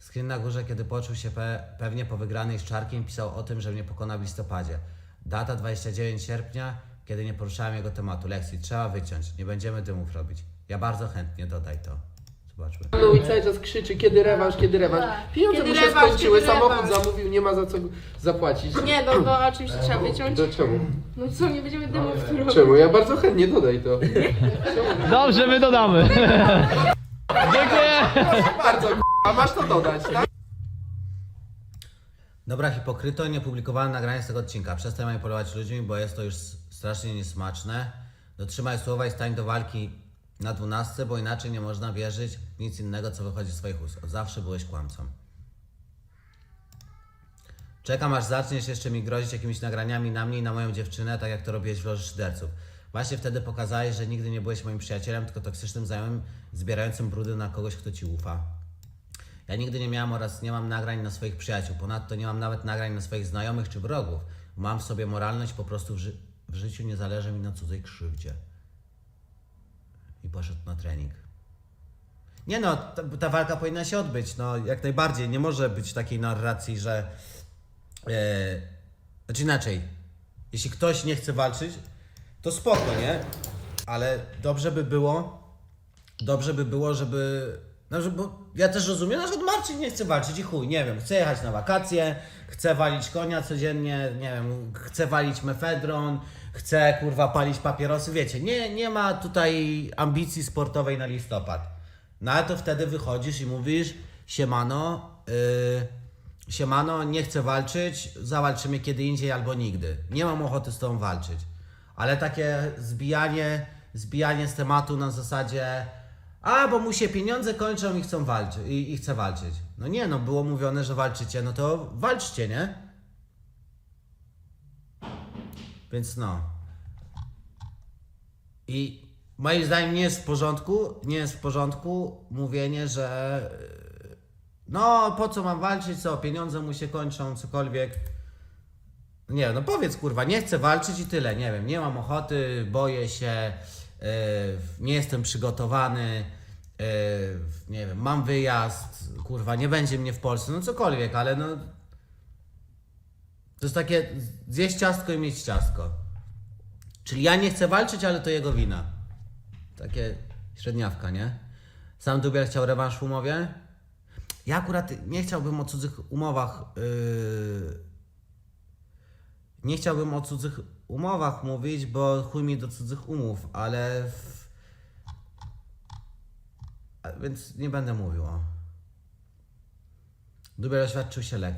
Screen na górze, kiedy poczuł się pe pewnie po wygranej z Czarkiem, pisał o tym, że mnie pokona w listopadzie. Data 29 sierpnia, kiedy nie poruszałem jego tematu. Lekcji trzeba wyciąć, nie będziemy dymów robić. Ja bardzo chętnie dodaj to. Zobaczmy. No i cały czas krzyczy, kiedy rewanż, kiedy rewanż. Tak. Pieniądze Kiedy mu się rewanż, skończyły, kiedy samochód rewanż. zamówił, nie ma za co zapłacić. Nie, no bo oczywiście trzeba wyciąć. Do czemu? No co, nie będziemy dymów tu robić. Czemu? Ja bardzo chętnie dodaj to. Dobrze, my dodamy. Bardzo a masz to dodać, tak? Dobra hipokryto, nie publikowałem nagrania z tego odcinka. Przestań manipulować ludźmi, bo jest to już strasznie niesmaczne. Dotrzymaj słowa i stań do walki na dwunastce, bo inaczej nie można wierzyć w nic innego, co wychodzi z swoich ust. Od zawsze byłeś kłamcą. Czekam aż zaczniesz jeszcze mi grozić jakimiś nagraniami na mnie i na moją dziewczynę, tak jak to robiłeś w Loży Szyderców. Właśnie wtedy pokazałeś, że nigdy nie byłeś moim przyjacielem, tylko toksycznym znajomym zbierającym brudy na kogoś, kto ci ufa. Ja nigdy nie miałam oraz nie mam nagrań na swoich przyjaciół. Ponadto nie mam nawet nagrań na swoich znajomych czy wrogów. Mam w sobie moralność, po prostu w, ży- w życiu nie zależy mi na cudzej krzywdzie. I poszedł na trening. Nie no, ta, ta walka powinna się odbyć, no jak najbardziej. Nie może być takiej narracji, że... E, znaczy inaczej, jeśli ktoś nie chce walczyć, to spoko, nie? Ale dobrze by było, dobrze by było, żeby. No, żeby ja też rozumiem, na przykład Marcin nie chce walczyć i chuj, nie wiem, chce jechać na wakacje, chce walić konia codziennie, nie wiem, chce walić mefedron, chce kurwa palić papierosy, wiecie, nie, nie ma tutaj ambicji sportowej na listopad. No ale to wtedy wychodzisz i mówisz, siemano, yy, siemano, nie chcę walczyć, zawalczymy kiedy indziej albo nigdy. Nie mam ochoty z tą walczyć. Ale takie zbijanie, zbijanie z tematu na zasadzie a, bo mu się pieniądze kończą i chcą walczyć, i, i chce walczyć. No nie, no było mówione, że walczycie, no to walczcie, nie? Więc no. I moim zdaniem nie jest w porządku, nie jest w porządku mówienie, że no po co mam walczyć, co pieniądze mu się kończą, cokolwiek. Nie, no powiedz kurwa, nie chcę walczyć i tyle, nie wiem, nie mam ochoty, boję się, yy, nie jestem przygotowany, yy, nie wiem, mam wyjazd, kurwa, nie będzie mnie w Polsce, no cokolwiek, ale no... To jest takie zjeść ciastko i mieć ciastko. Czyli ja nie chcę walczyć, ale to jego wina. Takie średniawka, nie? Sam Dubiel chciał rewanż w umowie. Ja akurat nie chciałbym o cudzych umowach. Yy... Nie chciałbym o cudzych umowach mówić, bo chuj mi do cudzych umów, ale. W... Więc nie będę mówił. Dubiel oświadczył się Lex.